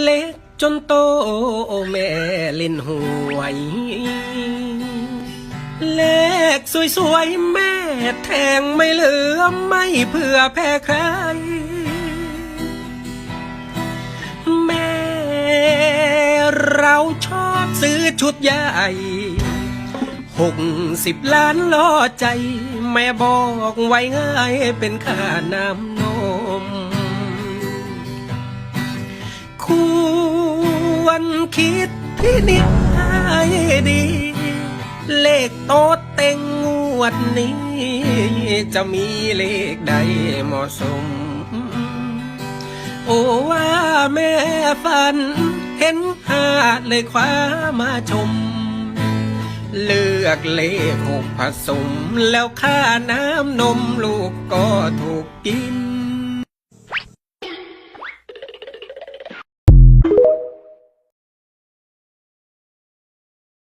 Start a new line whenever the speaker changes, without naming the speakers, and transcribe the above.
เล็กจนโตแม่เล่นหวยเลขสวยๆ แม่แทงไม่เหลือไม่เพื่อแพ้ใคร แม่เราชอบซื้อชุดใหญ่หกสิบล้านล่อใจ แม่บอกไว้ง่ายเป็นค่าน้ำนม ควรคิดที่นิดให้ดี เลขโต๊ดเต็งงวดนี้ จะมีเลขใดเหมาะสม โอ้ว่าแม่ฝัน เห็นหาเลยคว้ามาชม เลือกเลขหกผสม แล้วค่าน้ำนมลูกก็ถูกกิน